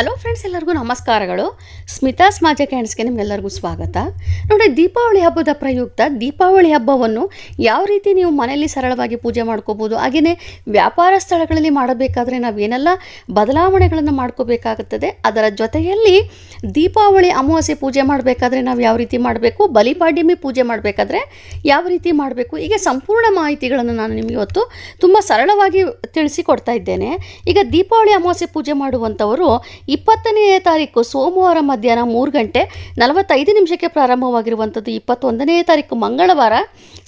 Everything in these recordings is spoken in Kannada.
ಹಲೋ ಫ್ರೆಂಡ್ಸ್, ಎಲ್ಲರಿಗೂ ನಮಸ್ಕಾರಗಳು. ಸ್ಮಿತಾಸ್ ಸ್ಮಾಜ ಕ್ಯಾಂಡ್ಸ್ಗೆ ನಿಮ್ಗೆಲ್ಲರಿಗೂ ಸ್ವಾಗತ. ನೋಡಿ, ದೀಪಾವಳಿ ಹಬ್ಬದ ಪ್ರಯುಕ್ತ ದೀಪಾವಳಿ ಹಬ್ಬವನ್ನು ಯಾವ ರೀತಿ ನೀವು ಮನೆಯಲ್ಲಿ ಸರಳವಾಗಿ ಪೂಜೆ ಮಾಡ್ಕೋಬೋದು ಹಾಗೆಯೇ ವ್ಯಾಪಾರ ಸ್ಥಳಗಳಲ್ಲಿ ಮಾಡಬೇಕಾದ್ರೆ ನಾವೇನೆಲ್ಲ ಬದಲಾವಣೆಗಳನ್ನು ಮಾಡ್ಕೋಬೇಕಾಗುತ್ತದೆ, ಅದರ ಜೊತೆಯಲ್ಲಿ ದೀಪಾವಳಿ ಅಮಾವಾಸ್ಯೆ ಪೂಜೆ ಮಾಡಬೇಕಾದ್ರೆ ನಾವು ಯಾವ ರೀತಿ ಮಾಡಬೇಕು, ಬಲಿಪಾಡ್ಯಮಿ ಪೂಜೆ ಮಾಡಬೇಕಾದ್ರೆ ಯಾವ ರೀತಿ ಮಾಡಬೇಕು, ಹೀಗೆ ಸಂಪೂರ್ಣ ಮಾಹಿತಿಗಳನ್ನು ನಾನು ನಿಮಗೆ ಇವತ್ತು ತುಂಬ ಸರಳವಾಗಿ ತಿಳಿಸಿಕೊಡ್ತಾ ಇದ್ದೇನೆ. ಈಗ ದೀಪಾವಳಿ ಅಮಾವಾಸ್ಯೆ ಪೂಜೆ ಮಾಡುವಂಥವರು ಇಪ್ಪತ್ತನೇ ತಾರೀಕು ಸೋಮವಾರ ಮಧ್ಯಾಹ್ನ ಮೂರು ಗಂಟೆ ನಲವತ್ತೈದು ನಿಮಿಷಕ್ಕೆ ಪ್ರಾರಂಭವಾಗಿರುವಂಥದ್ದು ಇಪ್ಪತ್ತೊಂದನೇ ತಾರೀಕು ಮಂಗಳವಾರ.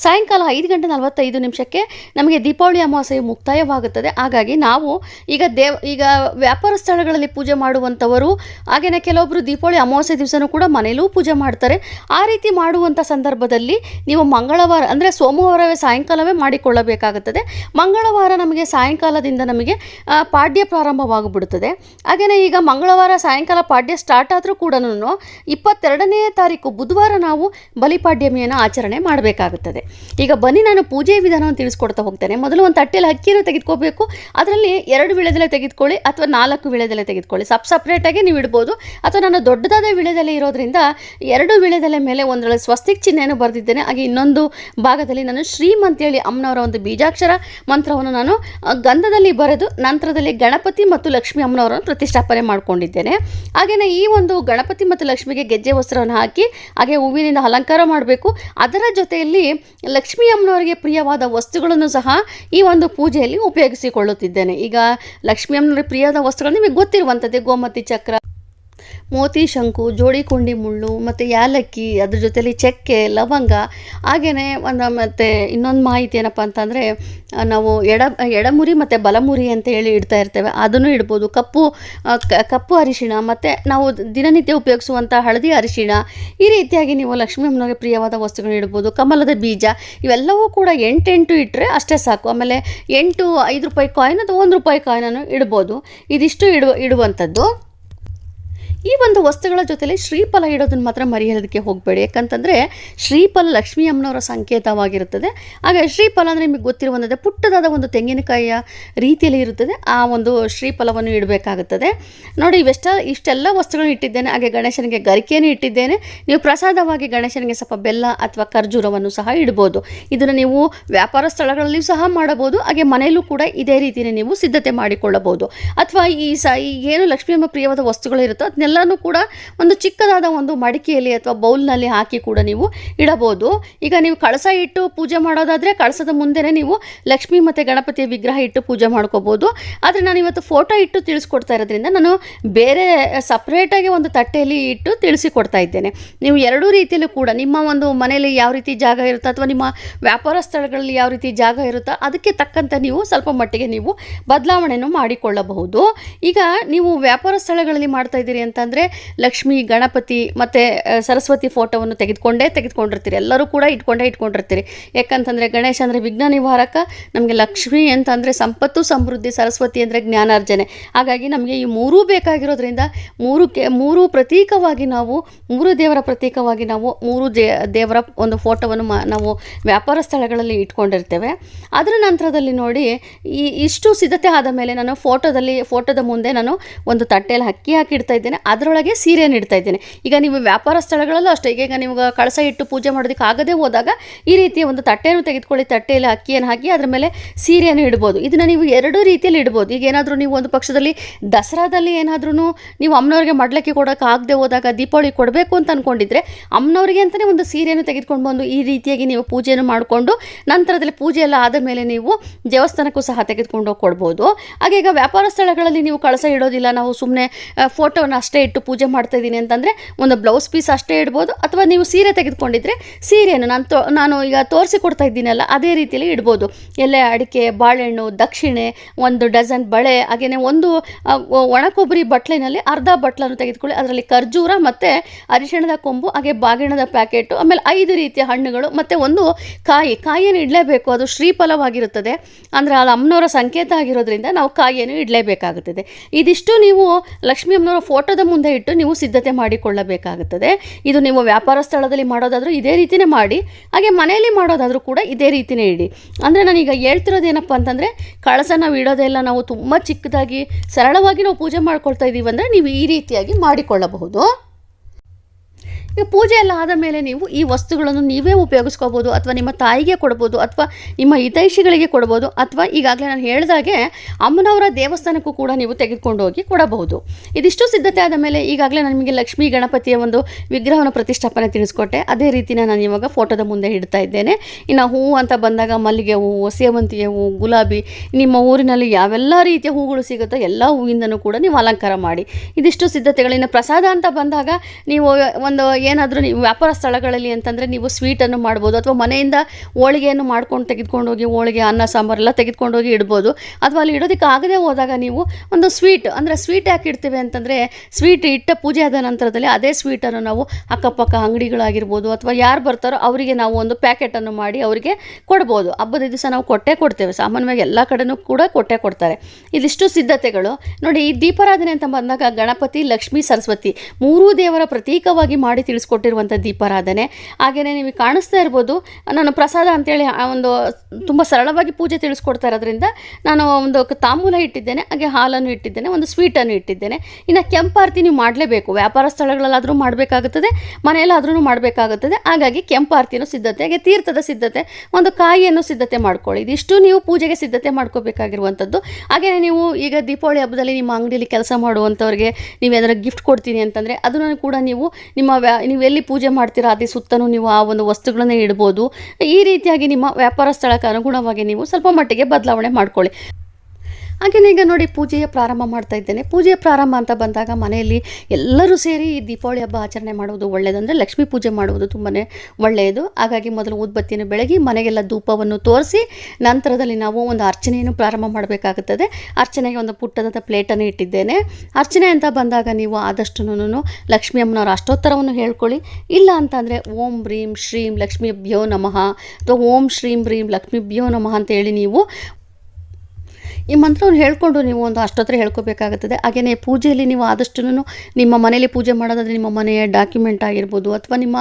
ಸಾಯಂಕಾಲ ಐದು ಗಂಟೆ ನಲವತ್ತೈದು ನಿಮಿಷಕ್ಕೆ ನಮಗೆ ದೀಪಾವಳಿ ಅಮಾವಾಸ್ಯೆ ಮುಕ್ತಾಯವಾಗುತ್ತದೆ. ಹಾಗಾಗಿ ನಾವು ಈಗ ದೇವ್, ಈಗ ವ್ಯಾಪಾರ ಸ್ಥಳಗಳಲ್ಲಿ ಪೂಜೆ ಮಾಡುವಂಥವರು ಹಾಗೆಯೇ ಕೆಲವೊಬ್ಬರು ದೀಪಾವಳಿ ಅಮಾವಾಸ್ಯೆ ದಿವಸನೂ ಕೂಡ ಮನೆಯಲ್ಲೂ ಪೂಜೆ ಮಾಡ್ತಾರೆ. ಆ ರೀತಿ ಮಾಡುವಂಥ ಸಂದರ್ಭದಲ್ಲಿ ನೀವು ಮಂಗಳವಾರ, ಅಂದರೆ ಸೋಮವಾರವೇ ಸಾಯಂಕಾಲವೇ ಮಾಡಿಕೊಳ್ಳಬೇಕಾಗುತ್ತದೆ. ಮಂಗಳವಾರ ನಮಗೆ ಸಾಯಂಕಾಲದಿಂದ ನಮಗೆ ಪಾಡ್ಯ ಪ್ರಾರಂಭವಾಗಿಬಿಡುತ್ತದೆ. ಹಾಗೆಯೇ ಈಗ ಮಂಗಳವಾರ ಸಾಯಂಕಾಲ ಪಾಡ್ಯ ಸ್ಟಾರ್ಟ್ ಆದರೂ ಕೂಡ ಇಪ್ಪತ್ತೆರಡನೇ ತಾರೀಕು ಬುಧವಾರ ನಾವು ಬಲಿಪಾಡ್ಯಮಿಯನ್ನು ಆಚರಣೆ ಮಾಡಬೇಕಾಗುತ್ತದೆ. ಈಗ ಬನ್ನಿ ನಾನು ಪೂಜೆ ವಿಧಾನವನ್ನು ತಿಳಿಸ್ಕೊಡ್ತಾ ಹೋಗ್ತೇನೆ. ಮೊದಲು ಒಂದು ತಟ್ಟೆಯಲ್ಲಿ ಅಕ್ಕಿಯನ್ನು ತೆಗೆದುಕೋಬೇಕು. ಅದರಲ್ಲಿ ಎರಡು ವಿಳೆದೆಲೆ ತೆಗೆದುಕೊಳ್ಳಿ ಅಥವಾ ನಾಲ್ಕು ವಿಳೆದೆಲೆ ತೆಗೆದುಕೊಳ್ಳಿ. ಸಪ್ ಸಪ್ರೇಟಾಗಿ ನೀವು ಇಡ್ಬೋದು. ಅಥವಾ ನಾನು ದೊಡ್ಡದಾದ ವಿಳೆದೆಲೆ ಇರೋದ್ರಿಂದ ಎರಡು ವಿಳೆದೆಲೆ ಮೇಲೆ ಒಂದರಲ್ಲಿ ಸ್ವಸ್ತಿಕ್ ಚಿಹ್ನೆಯನ್ನು ಬರೆದಿದ್ದೇನೆ. ಹಾಗೆ ಇನ್ನೊಂದು ಭಾಗದಲ್ಲಿ ನಾನು ಶ್ರೀಮ್ ಅಂತೇಳಿ ಅಮ್ಮನವರ ಒಂದು ಬೀಜಾಕ್ಷರ ಮಂತ್ರವನ್ನು ನಾನು ಗಂಧದಲ್ಲಿ ಬರೆದು ನಂತರದಲ್ಲಿ ಗಣಪತಿ ಮತ್ತು ಲಕ್ಷ್ಮಿ ಅಮ್ಮನವರನ್ನು ಪ್ರತಿಷ್ಠಾಪನೆ ಮಾಡಿಕೊಂಡಿದ್ದೇನೆ. ಹಾಗೆಯೇ ಈ ಒಂದು ಗಣಪತಿ ಮತ್ತು ಲಕ್ಷ್ಮಿಗೆ ಗೆಜ್ಜೆ ವಸ್ತ್ರವನ್ನು ಹಾಕಿ, ಹಾಗೆ ಹೂವಿನಿಂದ ಅಲಂಕಾರ ಮಾಡಬೇಕು. ಅದರ ಜೊತೆಯಲ್ಲಿ ಲಕ್ಷ್ಮೀ ಅಮ್ಮನವರಿಗೆ ಪ್ರಿಯವಾದ ವಸ್ತುಗಳನ್ನು ಸಹ ಈ ಒಂದು ಪೂಜೆಯಲ್ಲಿ ಉಪಯೋಗಿಸಿಕೊಳ್ಳುತ್ತಿದ್ದೇನೆ. ಈಗ ಲಕ್ಷ್ಮೀ ಅಮ್ಮನವರಿಗೆ ಪ್ರಿಯವಾದ ವಸ್ತುಗಳು ನಿಮಗೆ ಗೊತ್ತಿರುವಂಥದ್ದೇ ಗೋಮತಿ ಚಕ್ರ. ಮೋತಿ, ಶಂಕು ಜೋಡಿ ಕುಂಡಿ ಮುಳ್ಳು, ಮತ್ತು ಯಾಲಕ್ಕಿ, ಅದ್ರ ಜೊತೆಲಿ ಚಕ್ಕೆ, ಲವಂಗ ಹಾಗೆಯೇ ಒಂದು, ಮತ್ತು ಇನ್ನೊಂದು ಮಾಹಿತಿ ಏನಪ್ಪ ಅಂತಂದರೆ ನಾವು ಎಡ, ಎಡಮುರಿ ಮತ್ತು ಬಲಮುರಿ ಅಂತ ಹೇಳಿ ಇಡ್ತಾ ಇರ್ತೇವೆ. ಅದನ್ನು ಇಡ್ಬೋದು. ಕಪ್ಪು ಕಪ್ಪು ಅರಿಶಿಣ, ಮತ್ತು ನಾವು ದಿನನಿತ್ಯ ಉಪಯೋಗಿಸುವಂಥ ಹಳದಿ ಅರಿಶಿಣ. ಈ ರೀತಿಯಾಗಿ ನೀವು ಲಕ್ಷ್ಮೀ ಅಮ್ಮನಿಗೆ ಪ್ರಿಯವಾದ ವಸ್ತುಗಳನ್ನ ಇಡ್ಬೋದು. ಕಮಲದ ಬೀಜ, ಇವೆಲ್ಲವೂ ಕೂಡ ಎಂಟೆಂಟು ಇಟ್ಟರೆ ಅಷ್ಟೇ ಸಾಕು. ಆಮೇಲೆ ಎಂಟು, ಐದು ರೂಪಾಯಿ ಕಾಯಿನ್ ಅಥವಾ ಒಂದು ರೂಪಾಯಿ ಕಾಯಿನನ್ನು ಇಡ್ಬೋದು. ಇದಿಷ್ಟು ಇಡುವ, ಇಡುವಂಥದ್ದು. ಈ ಒಂದು ವಸ್ತುಗಳ ಜೊತೆಲಿ ಶ್ರೀಫಲ ಇಡೋದನ್ನು ಮಾತ್ರ ಮರೆಯೋದಕ್ಕೆ ಹೋಗಬೇಡಿ. ಯಾಕಂತಂದರೆ ಶ್ರೀಫಲ ಲಕ್ಷ್ಮೀ ಅಮ್ಮನವರ ಸಂಕೇತವಾಗಿರುತ್ತದೆ. ಹಾಗೆ ಶ್ರೀಫಲ ಅಂದರೆ ನಿಮಗೆ ಗೊತ್ತಿರುವಂಥದ್ದು ಪುಟ್ಟದಾದ ಒಂದು ತೆಂಗಿನಕಾಯಿಯ ರೀತಿಯಲ್ಲಿ ಇರುತ್ತದೆ. ಆ ಒಂದು ಶ್ರೀಫಲವನ್ನು ಇಡಬೇಕಾಗುತ್ತದೆ. ನೋಡಿ, ಇವೆಷ್ಟ ಇಷ್ಟೆಲ್ಲ ವಸ್ತುಗಳನ್ನು ಇಟ್ಟಿದ್ದೇನೆ. ಹಾಗೆ ಗಣೇಶನಿಗೆ ಗರಿಕೆಯನ್ನು ಇಟ್ಟಿದ್ದೇನೆ. ನೀವು ಪ್ರಸಾದವಾಗಿ ಗಣೇಶನಿಗೆ ಸ್ವಲ್ಪ ಬೆಲ್ಲ ಅಥವಾ ಖರ್ಜೂರವನ್ನು ಸಹ ಇಡ್ಬೋದು ಇದನ್ನು ನೀವು ವ್ಯಾಪಾರ ಸ್ಥಳಗಳಲ್ಲಿಯೂ ಸಹ ಮಾಡಬಹುದು. ಹಾಗೆ ಮನೆಯಲ್ಲೂ ಕೂಡ ಇದೇ ರೀತಿಯೇ ನೀವು ಸಿದ್ಧತೆ ಮಾಡಿಕೊಳ್ಳಬಹುದು. ಅಥವಾ ಈ ಸ ಏನು ಲಕ್ಷ್ಮೀ ಅಮ್ಮ ಪ್ರಿಯವಾದ ವಸ್ತುಗಳು ಇರುತ್ತೋ ಅದನ್ನೆಲ್ಲನೂ ಕೂಡ ಒಂದು ಚಿಕ್ಕದಾದ ಒಂದು ಮಡಿಕೆಯಲ್ಲಿ ಅಥವಾ ಬೌಲ್ನಲ್ಲಿ ಹಾಕಿ ಕೂಡ ನೀವು ಇಡಬಹುದು. ಈಗ ನೀವು ಕಳಸ ಇಟ್ಟು ಪೂಜೆ ಮಾಡೋದಾದರೆ ಕಳಸದ ಮುಂದೆನೇ ನೀವು ಲಕ್ಷ್ಮಿ ಮತ್ತು ಗಣಪತಿಯ ವಿಗ್ರಹ ಇಟ್ಟು ಪೂಜೆ ಮಾಡ್ಕೋಬೋದು ಆದರೆ ನಾನು ಇವತ್ತು ಫೋಟೋ ಇಟ್ಟು ತಿಳಿಸ್ಕೊಡ್ತಾ ಇರೋದ್ರಿಂದ ನಾನು ಬೇರೆ ಸಪ್ರೇಟಾಗಿ ಒಂದು ತಟ್ಟೆಯಲ್ಲಿ ಇಟ್ಟು ತಿಳಿಸಿಕೊಡ್ತಾ ಇದ್ದೇನೆ. ನೀವು ಎರಡೂ ರೀತಿಯಲ್ಲೂ ಕೂಡ ನಿಮ್ಮ ಒಂದು ಮನೆಯಲ್ಲಿ ಯಾವ ರೀತಿ ಜಾಗ ಇರುತ್ತೋ ಅಥವಾ ನಿಮ್ಮ ವ್ಯಾಪಾರ ಸ್ಥಳಗಳಲ್ಲಿ ಯಾವ ರೀತಿ ಜಾಗ ಇರುತ್ತೋ ಅದಕ್ಕೆ ತಕ್ಕಂತೆ ನೀವು ಸ್ವಲ್ಪ ಮಟ್ಟಿಗೆ ನೀವು ಬದಲಾವಣೆಯನ್ನು ಮಾಡಿಕೊಳ್ಳಬಹುದು. ಈಗ ನೀವು ವ್ಯಾಪಾರ ಸ್ಥಳಗಳಲ್ಲಿ ಮಾಡ್ತಾ ಇದ್ದೀರಿ ಅಂತಂದರೆ ಲಕ್ಷ್ಮಿ, ಗಣಪತಿ ಮತ್ತು ಸರಸ್ವತಿ ಫೋಟೋವನ್ನು ತೆಗೆದುಕೊಂಡೇ ತೆಗೆದುಕೊಂಡಿರ್ತೀರಿ. ಎಲ್ಲರೂ ಕೂಡ ಇಟ್ಕೊಂಡೇ ಇಟ್ಕೊಂಡಿರ್ತೀರಿ. ಯಾಕಂತಂದರೆ ಗಣೇಶ ಅಂದರೆ ವಿಘ್ನ ನಿವಾರಕ, ನಮಗೆ ಲಕ್ಷ್ಮಿ ಅಂತಂದರೆ ಸಂಪತ್ತು, ಸಮೃದ್ಧಿ, ಸರಸ್ವತಿ ಅಂದರೆ ಜ್ಞಾನಾರ್ಜನೆ. ಹಾಗಾಗಿ ನಮಗೆ ಈ ಮೂರೂ ಬೇಕಾಗಿರೋದ್ರಿಂದ ಮೂರು ಕೆ, ಮೂರು ಪ್ರತೀಕವಾಗಿ ನಾವು, ಮೂರು ದೇವರ ಪ್ರತೀಕವಾಗಿ ನಾವು ಮೂರು ದೇ ದೇವರ ಒಂದು ಫೋಟೋವನ್ನು ನಾವು ವ್ಯಾಪಾರ ಸ್ಥಳಗಳಲ್ಲಿ ಇಟ್ಕೊಂಡಿರ್ತೇವೆ. ಅದರ ನಂತರದಲ್ಲಿ ನೋಡಿ, ಈ, ಇಷ್ಟು ಸಿದ್ಧತೆ ಆದ ಮೇಲೆ ನಾನು ಫೋಟೋದಲ್ಲಿ, ಫೋಟೋದ ಮುಂದೆ ನಾನು ಒಂದು ತಟ್ಟೆಯಲ್ಲಿ ಅಕ್ಕಿ ಹಾಕಿ ಇಡ್ತಾ ಇದ್ದೇನೆ. ಅದರೊಳಗೆ ಸೀರೆಯನ್ನು ಇಡ್ತಾ ಇದ್ದೇನೆ. ಈಗ ನೀವು ವ್ಯಾಪಾರ ಸ್ಥಳಗಳಲ್ಲೂ ಅಷ್ಟೇ, ಈಗ ನಿಮ್ಗೆ ಕಳಸ ಇಟ್ಟು ಪೂಜೆ ಮಾಡೋದಕ್ಕೆ ಆಗದೆ ಹೋದಾಗ ಈ ರೀತಿಯ ಒಂದು ತಟ್ಟೆಯನ್ನು ತೆಗೆದುಕೊಳ್ಳಿ, ತಟ್ಟೆಯಲ್ಲಿ ಅಕ್ಕಿಯನ್ನು ಹಾಕಿ ಅದರ ಮೇಲೆ ಸೀರೆಯನ್ನು ಇಡ್ಬೋದು. ಇದನ್ನು ನೀವು ಎರಡು ರೀತಿಯಲ್ಲಿ ಇಡ್ಬೋದು. ಈಗ ಏನಾದರೂ ನೀವು ಒಂದು ಪಕ್ಷದಲ್ಲಿ ದಸರಾದಲ್ಲಿ ಏನಾದ್ರೂ ನೀವು ಅಮ್ಮನವ್ರಿಗೆ ಮಡ್ಲಕ್ಕಿ ಕೊಡೋಕೆ ಆಗದೆ ಹೋದಾಗ ದೀಪಾವಳಿ ಕೊಡಬೇಕು ಅಂತ ಅಂದ್ಕೊಂಡಿದ್ರೆ ಅಮ್ಮನವ್ರಿಗೆ ಅಂತಲೇ ಒಂದು ಸೀರೆಯನ್ನು ತೆಗೆದುಕೊಂಡು ಬಂದು ಈ ರೀತಿಯಾಗಿ ನೀವು ಪೂಜೆಯನ್ನು ಮಾಡಿಕೊಂಡು ನಂತರದಲ್ಲಿ ಪೂಜೆ ಎಲ್ಲ ಆದ ಮೇಲೆ ನೀವು ದೇವಸ್ಥಾನಕ್ಕೂ ಸಹ ತೆಗೆದುಕೊಂಡು ಕೊಡ್ಬೋದು. ಹಾಗೆ ಈಗ ವ್ಯಾಪಾರ ಸ್ಥಳಗಳಲ್ಲಿ ನೀವು ಕಳಸ ಇಡೋದಿಲ್ಲ, ನಾವು ಸುಮ್ಮನೆ ಫೋಟೋನ ಅಷ್ಟೇ ಇಟ್ಟು ಪೂಜೆ ಮಾಡ್ತಾ ಇದ್ದೀನಿ ಅಂತಂದರೆ ಒಂದು ಬ್ಲೌಸ್ ಪೀಸ್ ಅಷ್ಟೇ ಇಡ್ಬೋದು, ಅಥವಾ ನೀವು ಸೀರೆ ತೆಗೆದುಕೊಂಡಿದ್ರೆ ಸೀರೆಯನ್ನು ನಾನು ತೋ, ನಾನು ಈಗ ತೋರಿಸಿ ಕೊಡ್ತಾ ಇದ್ದೀನಲ್ಲ ಅದೇ ರೀತಿಯಲ್ಲಿ ಇಡ್ಬೋದು. ಎಲೆ, ಅಡಿಕೆ, ಬಾಳೆಹಣ್ಣು, ದಕ್ಷಿಣೆ, ಒಂದು ಡಜನ್ ಬಳೆ ಹಾಗೆಯೇ ಒಂದು ಒಣ ಕೊಬ್ಬರಿ ಬಟ್ಲಿನಲ್ಲಿ ಅರ್ಧ ಬಟ್ಲನ್ನು ತೆಗೆದುಕೊಳ್ಳಿ. ಅದರಲ್ಲಿ ಖರ್ಜೂರ ಮತ್ತು ಅರಿಶಿಣದ ಕೊಂಬು, ಹಾಗೆ ಬಾಗಿಣದ ಪ್ಯಾಕೆಟು ಆಮೇಲೆ ಐದು ರೀತಿಯ ಹಣ್ಣುಗಳು, ಮತ್ತು ಒಂದು ಕಾಯಿ. ಕಾಯಿಯನ್ನು ಇಡಲೇಬೇಕು, ಅದು ಶ್ರೀಫಲವಾಗಿರುತ್ತದೆ. ಅಂದರೆ ಅದು ಅಮ್ಮನವರ ಸಂಕೇತ ಆಗಿರೋದ್ರಿಂದ ನಾವು ಕಾಯಿಯನ್ನು ಇಡಲೇಬೇಕಾಗುತ್ತದೆ. ಇದಿಷ್ಟು ನೀವು ಲಕ್ಷ್ಮೀ ಅಮ್ಮನವರ ಫೋಟೋದ ಮುಂದೆ ಇಟ್ಟು ನೀವು ಸಿದ್ಧತೆ ಮಾಡಿಕೊಳ್ಳಬೇಕಾಗುತ್ತದೆ. ಇದು ನೀವು ವ್ಯಾಪಾರ ಸ್ಥಳದಲ್ಲಿ ಮಾಡೋದಾದರೂ ಇದೇ ರೀತಿಯೇ ಮಾಡಿ, ಹಾಗೆ ಮನೆಯಲ್ಲಿ ಮಾಡೋದಾದರೂ ಕೂಡ ಇದೇ ರೀತಿಯೇ ಇಡಿ. ಅಂದರೆ ನಾನೀಗ ಹೇಳ್ತಿರೋದೇನಪ್ಪ ಅಂತಂದರೆ ಕಳಸ ನಾವು ಇಡೋದೆಲ್ಲ ನಾವು ತುಂಬ ಚಿಕ್ಕದಾಗಿ ಸರಳವಾಗಿ ನಾವು ಪೂಜೆ ಮಾಡ್ಕೊಳ್ತಾ ಇದ್ದೀವಿ ಅಂದರೆ ನೀವು ಈ ರೀತಿಯಾಗಿ ಮಾಡಿಕೊಳ್ಳಬಹುದು. ಈಗ ಪೂಜೆ ಎಲ್ಲ ಆದ ಮೇಲೆ ನೀವು ಈ ವಸ್ತುಗಳನ್ನು ನೀವೇ ಉಪಯೋಗಿಸ್ಕೋಬೋದು ಅಥವಾ ನಿಮ್ಮ ತಾಯಿಗೆ ಕೊಡ್ಬೋದು ಅಥವಾ ನಿಮ್ಮ ಹಿತೈಷಿಗಳಿಗೆ ಕೊಡ್ಬೋದು ಅಥವಾ ಈಗಾಗಲೇ ನಾನು ಹೇಳಿದಾಗೆ ಅಮ್ಮನವರ ದೇವಸ್ಥಾನಕ್ಕೂ ಕೂಡ ನೀವು ತೆಗೆದುಕೊಂಡು ಹೋಗಿ ಕೊಡಬಹುದು. ಇದಿಷ್ಟು ಸಿದ್ಧತೆ ಆದ ಮೇಲೆ ಈಗಾಗಲೇ ನಾನು ನಿಮಗೆ ಲಕ್ಷ್ಮೀ ಗಣಪತಿಯ ಒಂದು ವಿಗ್ರಹವನ್ನು ಪ್ರತಿಷ್ಠಾಪನೆ ತಿಳಿಸ್ಕೊಟ್ಟೆ. ಅದೇ ರೀತಿನ ನಾನು ಇವಾಗ ಫೋಟೋದ ಮುಂದೆ ಇಡ್ತಾ ಇದ್ದೇನೆ. ಇನ್ನು ಹೂವು ಅಂತ ಬಂದಾಗ ಮಲ್ಲಿಗೆ ಹೂವು ಸೇವಂತಿಗೆ ಹೂವು ಗುಲಾಬಿ, ನಿಮ್ಮ ಊರಿನಲ್ಲಿ ಯಾವೆಲ್ಲ ರೀತಿಯ ಹೂಗಳು ಸಿಗುತ್ತೋ ಎಲ್ಲ ಹೂವಿಂದನೂ ಕೂಡ ನೀವು ಅಲಂಕಾರ ಮಾಡಿ. ಇದಿಷ್ಟು ಸಿದ್ಧತೆಗಳಿಂದ ಪ್ರಸಾದ ಅಂತ ಬಂದಾಗ ನೀವು ಒಂದು ಏನಾದರೂ ನೀವು ವ್ಯಾಪಾರ ಸ್ಥಳಗಳಲ್ಲಿ ಅಂತಂದರೆ ನೀವು ಸ್ವೀಟನ್ನು ಮಾಡ್ಬೋದು ಅಥವಾ ಮನೆಯಿಂದ ಹೋಳಿಗೆಯನ್ನು ಮಾಡ್ಕೊಂಡು ತೆಗೆದುಕೊಂಡು ಹೋಗಿ ಹೋಳಿಗೆ, ಅನ್ನ ಸಾಂಬಾರೆಲ್ಲ ತೆಗೆದುಕೊಂಡು ಹೋಗಿ ಇಡ್ಬೋದು. ಅಥವಾ ಅಲ್ಲಿ ಇಡೋದಕ್ಕೆ ಆಗದೆ ಹೋದಾಗ ನೀವು ಒಂದು ಸ್ವೀಟ್ ಅಂದರೆ ಸ್ವೀಟ್ ಯಾಕೆ ಇಡ್ತೀವಿ ಅಂತಂದರೆ ಸ್ವೀಟ್ ಇಟ್ಟ ಪೂಜೆ ಆದ ನಂತರದಲ್ಲಿ ಅದೇ ಸ್ವೀಟನ್ನು ನಾವು ಅಕ್ಕಪಕ್ಕ ಅಂಗಡಿಗಳಾಗಿರ್ಬೋದು ಅಥವಾ ಯಾರು ಬರ್ತಾರೋ ಅವರಿಗೆ ನಾವು ಒಂದು ಪ್ಯಾಕೆಟನ್ನು ಮಾಡಿ ಅವರಿಗೆ ಕೊಡ್ಬೋದು. ಹಬ್ಬದ ದಿವಸ ನಾವು ಕೊಟ್ಟೆ ಕೊಡ್ತೇವೆ. ಸಾಮಾನ್ಯವಾಗಿ ಎಲ್ಲ ಕಡೆನೂ ಕೂಡ ಕೊಟ್ಟೆ ಕೊಡ್ತಾರೆ. ಇದಿಷ್ಟು ಸಿದ್ಧತೆಗಳು. ನೋಡಿ ಈ ದೀಪಾರಾಧನೆ ಅಂತ ಬಂದಾಗ ಗಣಪತಿ, ಲಕ್ಷ್ಮೀ, ಸರಸ್ವತಿ ಮೂರೂ ದೇವರ ಪ್ರತೀಕವಾಗಿ ಮಾಡಿ ತಿಳಿಸ್ಕೊಟ್ಟಿರುವಂಥ ದೀಪಾರಾಧನೆ. ಹಾಗೆಯೇ ನಿಮಗೆ ಕಾಣಿಸ್ತಾ ಇರ್ಬೋದು, ನಾನು ಪ್ರಸಾದ ಅಂತೇಳಿ ಆ ಒಂದು ತುಂಬ ಸರಳವಾಗಿ ಪೂಜೆ ತಿಳಿಸ್ಕೊಡ್ತಾ ಇರೋದ್ರಿಂದ ನಾನು ಒಂದು ತಾಂಬೂಲ ಇಟ್ಟಿದ್ದೇನೆ, ಹಾಗೆ ಹಾಲನ್ನು ಇಟ್ಟಿದ್ದೇನೆ, ಒಂದು ಸ್ವೀಟನ್ನು ಇಟ್ಟಿದ್ದೇನೆ. ಇನ್ನು ಕೆಂಪಾರತಿ ನೀವು ಮಾಡಲೇಬೇಕು, ವ್ಯಾಪಾರ ಸ್ಥಳಗಳಲ್ಲಾದರೂ ಮಾಡಬೇಕಾಗುತ್ತದೆ, ಮನೆಯಲ್ಲಾದ್ರೂ ಮಾಡಬೇಕಾಗುತ್ತದೆ. ಹಾಗಾಗಿ ಕೆಂಪಾರತಿನೂ ಸಿದ್ಧತೆ, ಹಾಗೆ ತೀರ್ಥದ ಸಿದ್ಧತೆ, ಒಂದು ಕಾಯಿಯನ್ನು ಸಿದ್ಧತೆ ಮಾಡ್ಕೊಳ್ಳಿ. ಇದಿಷ್ಟು ನೀವು ಪೂಜೆಗೆ ಸಿದ್ಧತೆ ಮಾಡ್ಕೋಬೇಕಾಗಿರುವಂಥದ್ದು ಹಾಗೆಯೇ ನೀವು ಈಗ ದೀಪಾವಳಿ ಹಬ್ಬದಲ್ಲಿ ನಿಮ್ಮ ಅಂಗಡಿಯಲ್ಲಿ ಕೆಲಸ ಮಾಡುವಂಥವ್ರಿಗೆ ನೀವು ಏನಾದರೂ ಗಿಫ್ಟ್ ಕೊಡ್ತೀನಿ ಅಂತಂದರೆ, ಅದನ್ನು ಕೂಡ ನೀವು ನಿಮ್ಮ ನೀವು ಎಲ್ಲಿ ಪೂಜೆ ಮಾಡ್ತೀರಾ, ಅದೇ ಸುತ್ತಲೂ ನೀವು ಆ ಒಂದು ವಸ್ತುಗಳನ್ನೇ ಇಡ್ಬೋದು. ಈ ರೀತಿಯಾಗಿ ನಿಮ್ಮ ವ್ಯಾಪಾರ ಸ್ಥಳಕ್ಕೆ ಅನುಗುಣವಾಗಿ ನೀವು ಸ್ವಲ್ಪ ಮಟ್ಟಿಗೆ ಬದಲಾವಣೆ ಮಾಡ್ಕೊಳ್ಳಿ. ಹಾಗೆಯೇ ಈಗ ನೋಡಿ ಪೂಜೆಯ ಪ್ರಾರಂಭ ಮಾಡ್ತಾ ಇದ್ದೇನೆ. ಪೂಜೆಯ ಪ್ರಾರಂಭ ಅಂತ ಬಂದಾಗ ಮನೆಯಲ್ಲಿ ಎಲ್ಲರೂ ಸೇರಿ ಈ ದೀಪಾವಳಿ ಹಬ್ಬ ಆಚರಣೆ ಮಾಡುವುದು ಒಳ್ಳೆಯದಂದರೆ ಲಕ್ಷ್ಮೀ ಪೂಜೆ ಮಾಡುವುದು ತುಂಬಾ ಒಳ್ಳೆಯದು ಹಾಗಾಗಿ ಮೊದಲು ಊದ್ಬತ್ತಿನ ಬೆಳಗಿ ಮನೆಗೆಲ್ಲ ಧೂಪವನ್ನು ತೋರಿಸಿ ನಂತರದಲ್ಲಿ ನಾವು ಒಂದು ಅರ್ಚನೆಯನ್ನು ಪ್ರಾರಂಭ ಮಾಡಬೇಕಾಗುತ್ತದೆ. ಅರ್ಚನೆಗೆ ಒಂದು ಪುಟ್ಟದಂಥ ಪ್ಲೇಟನ್ನು ಇಟ್ಟಿದ್ದೇನೆ. ಅರ್ಚನೆ ಅಂತ ಬಂದಾಗ ನೀವು ಆದಷ್ಟು ಲಕ್ಷ್ಮೀ ಅಮ್ಮನವರ ಅಷ್ಟೋತ್ತರವನ್ನು ಹೇಳ್ಕೊಳ್ಳಿ. ಇಲ್ಲ ಅಂತಂದರೆ ಓಂ ಹ್ರೀಂ ಶ್ರೀಂ ಲಕ್ಷ್ಮೀಭ್ಯೋ ನಮಃ ಅಥವಾ ಓಂ ಶ್ರೀಂ ಬ್ರೀಂ ಲಕ್ಷ್ಮೀ ಭ್ಯೋ ನಮಃ ಅಂತ ಹೇಳಿ ನೀವು ಈ ಮಂತ್ರವನ್ನು ಹೇಳ್ಕೊಂಡು ನೀವು ಒಂದು ಅಷ್ಟೋತ್ತರ ಹೇಳ್ಕೋಬೇಕಾಗುತ್ತದೆ. ಹಾಗೆಯೇ ಪೂಜೆಯಲ್ಲಿ ನೀವು ಆದಷ್ಟು ನಿಮ್ಮ ಮನೆಯಲ್ಲಿ ಪೂಜೆ ಮಾಡೋದಾದರೆ ನಿಮ್ಮ ಮನೆಯ ಡಾಕ್ಯುಮೆಂಟ್ ಆಗಿರ್ಬೋದು ಅಥವಾ ನಿಮ್ಮ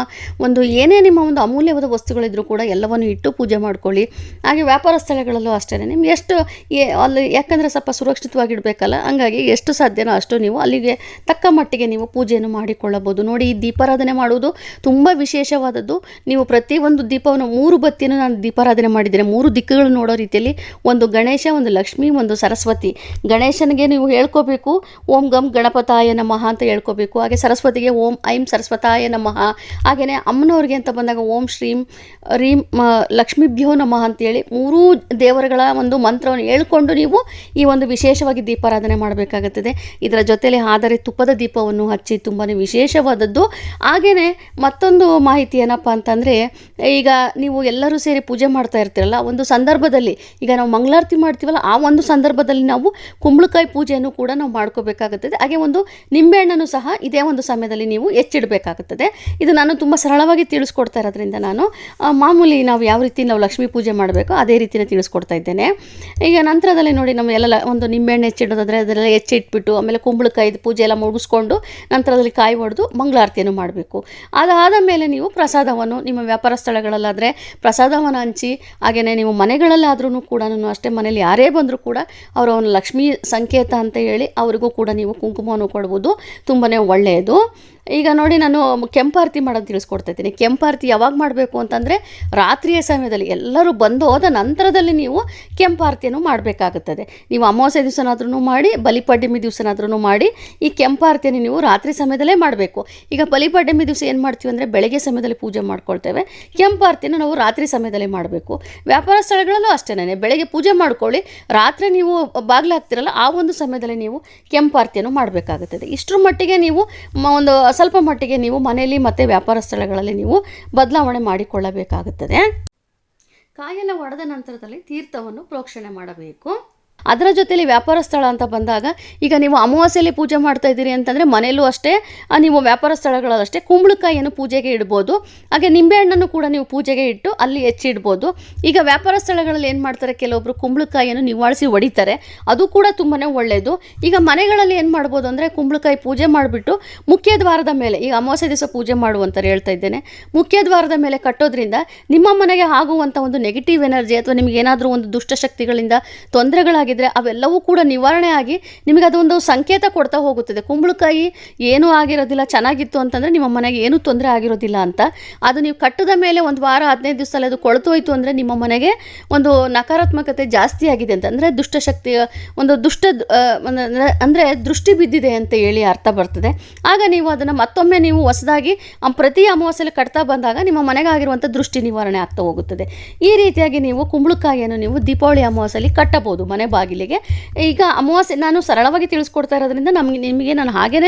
ಒಂದು ಏನೇ ನಿಮ್ಮ ಒಂದು ಅಮೂಲ್ಯವಾದ ವಸ್ತುಗಳಿದ್ರೂ ಕೂಡ ಎಲ್ಲವನ್ನು ಇಟ್ಟು ಪೂಜೆ ಮಾಡ್ಕೊಳ್ಳಿ. ಹಾಗೆ ವ್ಯಾಪಾರ ಸ್ಥಳಗಳಲ್ಲೂ ಅಷ್ಟೇ ನಿಮ್ಗೆ ಎಷ್ಟು ಅಲ್ಲಿ ಯಾಕಂದರೆ ಸ್ವಲ್ಪ ಸುರಕ್ಷಿತವಾಗಿಡಬೇಕಲ್ಲ ಹಂಗಾಗಿ ಎಷ್ಟು ಸಾಧ್ಯನೋ ಅಷ್ಟು ನೀವು ಅಲ್ಲಿಗೆ ತಕ್ಕ ಮಟ್ಟಿಗೆ ನೀವು ಪೂಜೆಯನ್ನು ಮಾಡಿಕೊಳ್ಳಬಹುದು. ನೋಡಿ, ಈ ದೀಪಾರಾಧನೆ ಮಾಡುವುದು ತುಂಬ ವಿಶೇಷವಾದದ್ದು. ನೀವು ಪ್ರತಿಯೊಂದು ದೀಪವನ್ನು ಮೂರು ಬತ್ತಿಯನ್ನು ನಾನು ದೀಪಾರಾಧನೆ ಮಾಡಿದ್ದೇನೆ. ಮೂರು ದಿಕ್ಕುಗಳು ನೋಡೋ ರೀತಿಯಲ್ಲಿ ಒಂದು ಗಣೇಶ, ಒಂದು ಲಕ್ಷ್ಮಿ ಒಂದು ಸರಸ್ವತಿ. ಗಣೇಶನಿಗೆ ನೀವು ಹೇಳ್ಕೋಬೇಕು, ಓಂ ಗಂ ಗಣಪತಾಯ ನಮಃ ಅಂತ ಹೇಳ್ಕೋಬೇಕು. ಹಾಗೆ ಸರಸ್ವತಿಗೆ ಓಂ ಐಂ ಸರಸ್ವತಾಯ ನಮಃ. ಹಾಗೆಯೇ ಅಮ್ಮನವ್ರಿಗೆ ಅಂತ ಬಂದಾಗ ಓಂ ಶ್ರೀಂ, ರೀಂ ಲಕ್ಷ್ಮೀಭ್ಯೋ ನಮಃ ಅಂತೇಳಿ ಮೂರೂ ದೇವರುಗಳ ಒಂದು ಮಂತ್ರವನ್ನು ಹೇಳ್ಕೊಂಡು ನೀವು ಈ ಒಂದು ವಿಶೇಷವಾಗಿ ದೀಪಾರಾಧನೆ ಮಾಡಬೇಕಾಗುತ್ತದೆ. ಇದರ ಜೊತೆಯಲ್ಲಿ ಆದರೆ ತುಪ್ಪದ ದೀಪವನ್ನು ಹಚ್ಚಿ ತುಂಬಾ ವಿಶೇಷವಾದದ್ದು. ಹಾಗೆಯೇ ಮತ್ತೊಂದು ಮಾಹಿತಿ ಏನಪ್ಪ ಅಂತಂದರೆ, ಈಗ ನೀವು ಎಲ್ಲರೂ ಸೇರಿ ಪೂಜೆ ಮಾಡ್ತಾ ಇರ್ತೀರಲ್ಲ, ಒಂದು ಸಂದರ್ಭದಲ್ಲಿ ಈಗ ನಾವು ಮಂಗಳಾರತಿ ಮಾಡ್ತೀವಲ್ಲ, ಆ ಒಂದು ಸಂದರ್ಭದಲ್ಲಿ ನಾವು ಕುಂಬಳಕಾಯಿ ಪೂಜೆಯನ್ನು ಕೂಡ ನಾವು ಮಾಡ್ಕೋಬೇಕಾಗುತ್ತದೆ. ಹಾಗೆ ಒಂದು ನಿಂಬೆಹಣ್ಣನ್ನು ಸಹ ಇದೇ ಒಂದು ಸಮಯದಲ್ಲಿ ನೀವು ಹೆಚ್ಚಿಡಬೇಕಾಗುತ್ತದೆ. ಇದು ನಾನು ತುಂಬ ಸರಳವಾಗಿ ತಿಳಿಸ್ಕೊಡ್ತಾ ಇರೋದ್ರಿಂದ ನಾನು ಮಾಮೂಲಿ ನಾವು ಯಾವ ರೀತಿ ನಾವು ಲಕ್ಷ್ಮೀ ಪೂಜೆ ಮಾಡಬೇಕು ಅದೇ ರೀತಿಯೇ ತಿಳಿಸ್ಕೊಡ್ತಾ ಇದ್ದೇನೆ. ಈಗ ನಂತರದಲ್ಲಿ ನೋಡಿ ನಮ್ಮ ಎಲ್ಲ ಒಂದು ನಿಂಬೆಹಣ್ಣು ಹೆಚ್ಚಿಡೋದಾದರೆ ಅದರಲ್ಲಿ ಹೆಚ್ಚಿಟ್ಬಿಟ್ಟು, ಆಮೇಲೆ ಕುಂಬಳಕಾಯಿ ಪೂಜೆ ಎಲ್ಲ ಮುಗಿಸ್ಕೊಂಡು ನಂತರದಲ್ಲಿ ಕಾಯಿ ಹೊಡೆದು ಮಂಗಳಾರತಿಯನ್ನು ಮಾಡಬೇಕು. ಅದಾದ ಮೇಲೆ ನೀವು ಪ್ರಸಾದವನ್ನು, ನಿಮ್ಮ ವ್ಯಾಪಾರ ಸ್ಥಳಗಳಲ್ಲಾದರೆ ಪ್ರಸಾದವನ್ನು ಹಂಚಿ, ಹಾಗೆಯೇ ನೀವು ಮನೆಗಳಲ್ಲಾದ್ರೂ ಕೂಡ ಅಷ್ಟೇ ಮನೇಲಿ ಯಾರೇ ಬಂದರೂ ಅವರ ಒಂದು ಲಕ್ಷ್ಮೀ ಸಂಕೇತ ಅಂತ ಹೇಳಿ ಅವರಿಗೂ ಕೂಡ ನೀವು ಕುಂಕುಮವನ್ನು ಕೊಡ್ಬೋದು. ತುಂಬಾ ಒಳ್ಳೆಯದು. ಈಗ ನೋಡಿ ನಾನು ಕೆಂಪಾರತಿ ಮಾಡೋದು ತಿಳಿಸ್ಕೊಡ್ತಾ ಇದ್ದೀನಿ. ಕೆಂಪಾರತಿ ಯಾವಾಗ ಮಾಡಬೇಕು ಅಂತಂದರೆ ರಾತ್ರಿಯ ಸಮಯದಲ್ಲಿ ಎಲ್ಲರೂ ಬಂದು ಹೋದ ನಂತರದಲ್ಲಿ ನೀವು ಕೆಂಪಾರತಿಯನ್ನು ಮಾಡಬೇಕಾಗುತ್ತದೆ. ನೀವು ಅಮಾವಾಸ್ಯ ದಿವಸನಾದ್ರೂ ಮಾಡಿ ಬಲಿಪಾಡ್ಯಮಿ ದಿವಸನಾದ್ರೂ ಮಾಡಿ ಈ ಕೆಂಪಾರತಿಯನ್ನು ನೀವು ರಾತ್ರಿ ಸಮಯದಲ್ಲೇ ಮಾಡಬೇಕು. ಈಗ ಬಲಿಪಾಡ್ಯಮಿ ದಿವಸ ಏನು ಮಾಡ್ತೀವಿ ಅಂದರೆ ಬೆಳಗ್ಗೆ ಸಮಯದಲ್ಲಿ ಪೂಜೆ ಮಾಡ್ಕೊಳ್ತೇವೆ. ಕೆಂಪಾರತಿಯನ್ನು ನಾವು ರಾತ್ರಿ ಸಮಯದಲ್ಲಿ ಮಾಡಬೇಕು. ವ್ಯಾಪಾರ ಸ್ಥಳಗಳಲ್ಲೂ ಅಷ್ಟೇನೆ ಬೆಳಗ್ಗೆ ಪೂಜೆ ಮಾಡ್ಕೊಳ್ಳಿ. ರಾತ್ರಿ ನೀವು ಬಾಗಿಲು ಆ ಒಂದು ಸಮಯದಲ್ಲಿ ನೀವು ಕೆಂಪಾರತಿಯನ್ನು ಮಾಡಬೇಕಾಗುತ್ತದೆ. ಇಷ್ಟರ ಮಟ್ಟಿಗೆ ನೀವು ಒಂದು ಸ್ವಲ್ಪ ಮಟ್ಟಿಗೆ ನೀವು ಮನೆಯಲ್ಲಿ ಮತ್ತು ವ್ಯಾಪಾರ ಸ್ಥಳಗಳಲ್ಲಿ ನೀವು ಬದಲಾವಣೆ ಮಾಡಿಕೊಳ್ಳಬೇಕಾಗುತ್ತದೆ. ಕಾಯೆಲ್ಲ ಒಡೆದ ನಂತರದಲ್ಲಿ ತೀರ್ಥವನ್ನು ಪ್ರೋಕ್ಷಣೆ ಮಾಡಬೇಕು. ಅದರ ಜೊತೆಯಲ್ಲಿ ವ್ಯಾಪಾರ ಸ್ಥಳ ಅಂತ ಬಂದಾಗ, ಈಗ ನೀವು ಅಮಾವಾಸ್ಯೆಯಲ್ಲಿ ಪೂಜೆ ಮಾಡ್ತಾ ಇದ್ದೀರಿ ಅಂತಂದರೆ ಮನೆಯಲ್ಲೂ ಅಷ್ಟೇ ನೀವು ವ್ಯಾಪಾರ ಸ್ಥಳಗಳಲ್ಲಷ್ಟೇ ಕುಂಬಳಕಾಯಿಯನ್ನು ಪೂಜೆಗೆ ಇಡ್ಬೋದು. ಹಾಗೆ ನಿಂಬೆಹಣ್ಣನ್ನು ಕೂಡ ನೀವು ಪೂಜೆಗೆ ಇಟ್ಟು ಅಲ್ಲಿ ಹೆಚ್ಚಿಡ್ಬೋದು ಈಗ ವ್ಯಾಪಾರ ಸ್ಥಳಗಳಲ್ಲಿ ಏನು ಮಾಡ್ತಾರೆ ಕೆಲವೊಬ್ಬರು ಕುಂಬಳಕಾಯಿಯನ್ನು ನಿವಾಳಿಸಿ ಹೊಡಿತಾರೆ ಅದು ಕೂಡ ತುಂಬಾ ಒಳ್ಳೆಯದು ಈಗ ಮನೆಗಳಲ್ಲಿ ಏನು ಮಾಡ್ಬೋದು ಅಂದರೆ ಕುಂಬಳಕಾಯಿ ಪೂಜೆ ಮಾಡಿಬಿಟ್ಟು ಮುಖ್ಯ ದ್ವಾರದ ಮೇಲೆ, ಈಗ ಅಮಾವಾಸ್ಯೆ ದಿವಸ ಪೂಜೆ ಮಾಡುವಂತಾರೆ ಹೇಳ್ತಾ ಇದ್ದೇನೆ, ಮುಖ್ಯ ದ್ವಾರದ ಮೇಲೆ ಕಟ್ಟೋದ್ರಿಂದ ನಿಮ್ಮ ಮನೆಗೆ ಆಗುವಂಥ ಒಂದು ನೆಗೆಟಿವ್ ಎನರ್ಜಿ ಅಥವಾ ನಿಮಗೆ ಏನಾದರೂ ಒಂದು ದುಷ್ಟಶಕ್ತಿಗಳಿಂದ ತೊಂದರೆಗಳಾಗಿದ್ದರೆ ಅವೆಲ್ಲವೂ ಕೂಡ ನಿವಾರಣೆ ಆಗಿ ನಿಮಗೆ ಅದೊಂದು ಸಂಕೇತ ಕೊಡ್ತಾ ಹೋಗುತ್ತದೆ. ಕುಂಬಳಕಾಯಿ ಏನೂ ಆಗಿರೋದಿಲ್ಲ, ಚೆನ್ನಾಗಿತ್ತು ಅಂತಂದರೆ ನಿಮ್ಮ ಮನೆಗೆ ಏನೂ ತೊಂದರೆ ಆಗಿರೋದಿಲ್ಲ ಅಂತ. ಅದು ನೀವು ಕಟ್ಟದ ಮೇಲೆ ಒಂದು ವಾರ, ಹದಿನೈದು ದಿವಸದಲ್ಲಿ ಅದು ಕೊಳತು ಹೋಯ್ತು ಅಂದರೆ ನಿಮ್ಮ ಮನೆಗೆ ಒಂದು ನಕಾರಾತ್ಮಕತೆ ಜಾಸ್ತಿ ಆಗಿದೆ ಅಂತ. ಅಂದರೆ ದುಷ್ಟಶಕ್ತಿಯ ಒಂದು ದುಷ್ಟ ಅಂದರೆ ದೃಷ್ಟಿ ಬಿದ್ದಿದೆ ಅಂತ ಹೇಳಿ ಅರ್ಥ ಬರ್ತದೆ. ಆಗ ನೀವು ಅದನ್ನು ಮತ್ತೊಮ್ಮೆ ನೀವು ಹೊಸದಾಗಿ ಪ್ರತಿ ಅಮಾವಾಸ್ಯೆಯಲ್ಲಿ ಕಟ್ತಾ ಬಂದಾಗ ನಿಮ್ಮ ಮನೆಗಾಗಿರುವಂಥ ದೃಷ್ಟಿ ನಿವಾರಣೆ ಆಗ್ತಾ ಹೋಗುತ್ತದೆ. ಈ ರೀತಿಯಾಗಿ ನೀವು ಕುಂಬಳಕಾಯಿಯನ್ನು ನೀವು ದೀಪಾವಳಿ ಅಮಾವಾಸ್ಯೆಯಲ್ಲಿ ಕಟ್ಟಬಹುದು ಮನೆ ಬಾಗಿಲಿಗೆ ಈಗ ಅಮಾವಾಸ್ಯೆ, ನಾನು ಸರಳವಾಗಿ ತಿಳಿಸ್ಕೊಡ್ತಾ ಇರೋದ್ರಿಂದ ನಮಗೆ, ನಿಮಗೆ ನಾನು ಹಾಗೇ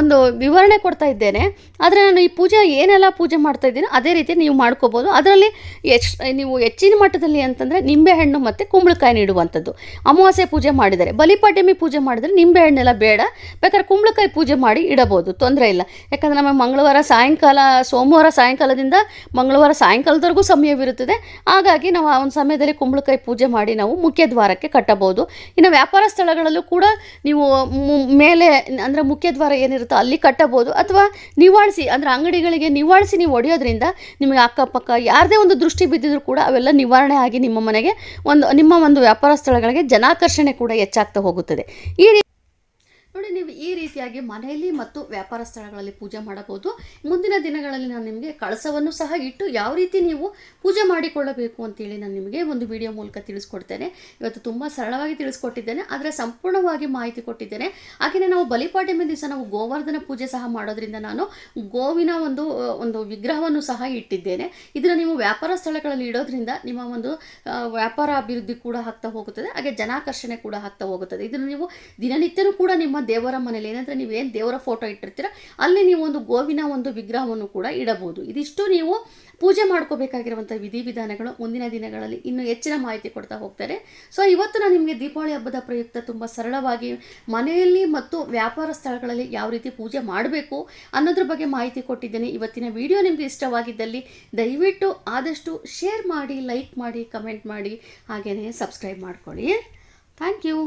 ಒಂದು ವಿವರಣೆ ಕೊಡ್ತಾ ಇದ್ದೇನೆ. ಆದರೆ ನಾನು ಈ ಪೂಜೆ, ಏನೆಲ್ಲ ಪೂಜೆ ಮಾಡ್ತಾ ಇದ್ದೀನೋ, ಅದೇ ರೀತಿ ನೀವು ಮಾಡ್ಕೋಬೋದು. ಅದರಲ್ಲಿ ಎಚ್, ನೀವು ಹೆಚ್ಚಿನ ಮಟ್ಟದಲ್ಲಿ ಅಂತಂದರೆ ನಿಂಬೆಹಣ್ಣು ಮತ್ತು ಕುಂಬಳಕಾಯಿ ನೀಡುವಂಥದ್ದು ಅಮಾವಾಸ್ಯೆ ಪೂಜೆ ಮಾಡಿದರೆ ಬಲಿಪಾಡ್ಯಮಿ ಪೂಜೆ ಮಾಡಿದರೆ ನಿಂಬೆಹಣ್ಣೆಲ್ಲ ಬೇಡ. ಬೇಕಾದ್ರೆ ಕುಂಬಳಕಾಯಿ ಪೂಜೆ ಮಾಡಿ ಇಡಬಹುದು, ತೊಂದರೆ ಇಲ್ಲ. ಯಾಕಂದರೆ ನಮ್ಮ ಮಂಗಳವಾರ ಸಾಯಂಕಾಲ, ಸೋಮವಾರ ಸಾಯಂಕಾಲದಿಂದ ಮಂಗಳವಾರ ಸಾಯಂಕಾಲದವರೆಗೂ ಸಮಯವಿರುತ್ತದೆ. ಹಾಗಾಗಿ ನಾವು ಆ ಒಂದು ಸಮಯದಲ್ಲಿ ಕುಂಬಳಕಾಯಿ ಪೂಜೆ ಮಾಡಿ ನಾವು ಮುಖ್ಯ ದ್ವಾರಕ್ಕೆ ಕಟ್ಟಬಹುದು. ಇನ್ನು ವ್ಯಾಪಾರ ಸ್ಥಳಗಳಲ್ಲೂ ಕೂಡ ನೀವು ಮೇಲೆ, ಅಂದರೆ ಮುಖ್ಯ ದ್ವಾರ ಏನಿರುತ್ತೋ ಅಲ್ಲಿ ಕಟ್ಟಬಹುದು. ಅಥವಾ ನಿವಾಳಿಸಿ, ಅಂದರೆ ಅಂಗಡಿಗಳಿಗೆ ನಿವಾಳಿಸಿ ನೀವು ಹೊಡೆಯೋದ್ರಿಂದ ನಿಮಗೆ ಅಕ್ಕಪಕ್ಕ ಯಾರದೇ ಒಂದು ದೃಷ್ಟಿ ಬಿದ್ದಿದ್ರು ಕೂಡ ಅವೆಲ್ಲ ನಿವಾರಣೆ ಆಗಿ ನಿಮ್ಮ ಮನೆಗೆ ಒಂದು, ನಿಮ್ಮ ಒಂದು ವ್ಯಾಪಾರ ಸ್ಥಳಗಳಿಗೆ ಜನಾಕರ್ಷಣೆ ಕೂಡ ಹೆಚ್ಚಾಗ್ತಾ ಹೋಗುತ್ತದೆ. ಈ ರೀತಿ ನೀವು ಈ ರೀತಿಯಾಗಿ ಮನೆಯಲ್ಲಿ ಮತ್ತು ವ್ಯಾಪಾರ ಸ್ಥಳಗಳಲ್ಲಿ ಪೂಜೆ ಮಾಡಬಹುದು. ಮುಂದಿನ ದಿನಗಳಲ್ಲಿ ನಾನು ನಿಮಗೆ ಕಳಸವನ್ನು ಸಹ ಇಟ್ಟು ಯಾವ ರೀತಿ ನೀವು ಪೂಜೆ ಮಾಡಿಕೊಳ್ಳಬೇಕು ಅಂತೇಳಿ ನಾನು ನಿಮಗೆ ಒಂದು ವಿಡಿಯೋ ಮೂಲಕ ತಿಳಿಸ್ಕೊಡ್ತೇನೆ. ಇವತ್ತು ತುಂಬ ಸರಳವಾಗಿ ತಿಳಿಸ್ಕೊಟ್ಟಿದ್ದೇನೆ. ಆದರೆ ಸಂಪೂರ್ಣವಾಗಿ ಮಾಹಿತಿ ಕೊಟ್ಟಿದ್ದೇನೆ. ಹಾಗೆಯೇ ನಾವು ಬಲಿಪಾಡ್ಯಮಿ ದಿವಸ ನಾವು ಗೋವರ್ಧನ ಪೂಜೆ ಸಹ ಮಾಡೋದ್ರಿಂದ ನಾನು ಗೋವಿನ ಒಂದು ಒಂದು ವಿಗ್ರಹವನ್ನು ಸಹ ಇಟ್ಟಿದ್ದೇನೆ. ಇದನ್ನು ನೀವು ವ್ಯಾಪಾರ ಸ್ಥಳಗಳಲ್ಲಿ ಇಡೋದ್ರಿಂದ ನಿಮ್ಮ ಒಂದು ವ್ಯಾಪಾರ ಅಭಿವೃದ್ಧಿ ಕೂಡ ಆಗ್ತಾ ಹೋಗುತ್ತದೆ. ಹಾಗೆ ಜನಾಕರ್ಷಣೆ ಕೂಡ ಆಗ್ತಾ ಹೋಗುತ್ತದೆ. ಇದನ್ನು ನೀವು ದಿನನಿತ್ಯನೂ ಕೂಡ ನಿಮ್ಮ ದೇವರ ಮನೇಲಿ ಏನಂದರೆ ನೀವು ಏನು ದೇವರ ಫೋಟೋ ಇಟ್ಟಿರ್ತೀರ, ಅಲ್ಲಿ ನೀವು ಒಂದು ಗೋವಿನ ಒಂದು ವಿಗ್ರಹವನ್ನು ಕೂಡ ಇಡಬಹುದು. ಇದಿಷ್ಟು ನೀವು ಪೂಜೆ ಮಾಡ್ಕೋಬೇಕಾಗಿರುವಂಥ ವಿಧಿವಿಧಾನಗಳು ಮುಂದಿನ ದಿನಗಳಲ್ಲಿ ಇನ್ನೂ ಹೆಚ್ಚಿನ ಮಾಹಿತಿ ಕೊಡ್ತಾ ಹೋಗ್ತಾರೆ. ಸೊ ಇವತ್ತು ನಾನು ನಿಮಗೆ ದೀಪಾವಳಿ ಹಬ್ಬದ ಪ್ರಯುಕ್ತ ತುಂಬ ಸರಳವಾಗಿ ಮನೆಯಲ್ಲಿ ಮತ್ತು ವ್ಯಾಪಾರ ಸ್ಥಳಗಳಲ್ಲಿ ಯಾವ ರೀತಿ ಪೂಜೆ ಮಾಡಬೇಕು ಅನ್ನೋದ್ರ ಬಗ್ಗೆ ಮಾಹಿತಿ ಕೊಟ್ಟಿದ್ದೇನೆ. ಇವತ್ತಿನ ವಿಡಿಯೋ ನಿಮಗೆ ಇಷ್ಟವಾಗಿದ್ದಲ್ಲಿ ದಯವಿಟ್ಟು ಆದಷ್ಟು ಶೇರ್ ಮಾಡಿ, ಲೈಕ್ ಮಾಡಿ, ಕಮೆಂಟ್ ಮಾಡಿ ಹಾಗೆಯೇ ಸಬ್ಸ್ಕ್ರೈಬ್ ಮಾಡ್ಕೊಳ್ಳಿ. Thank you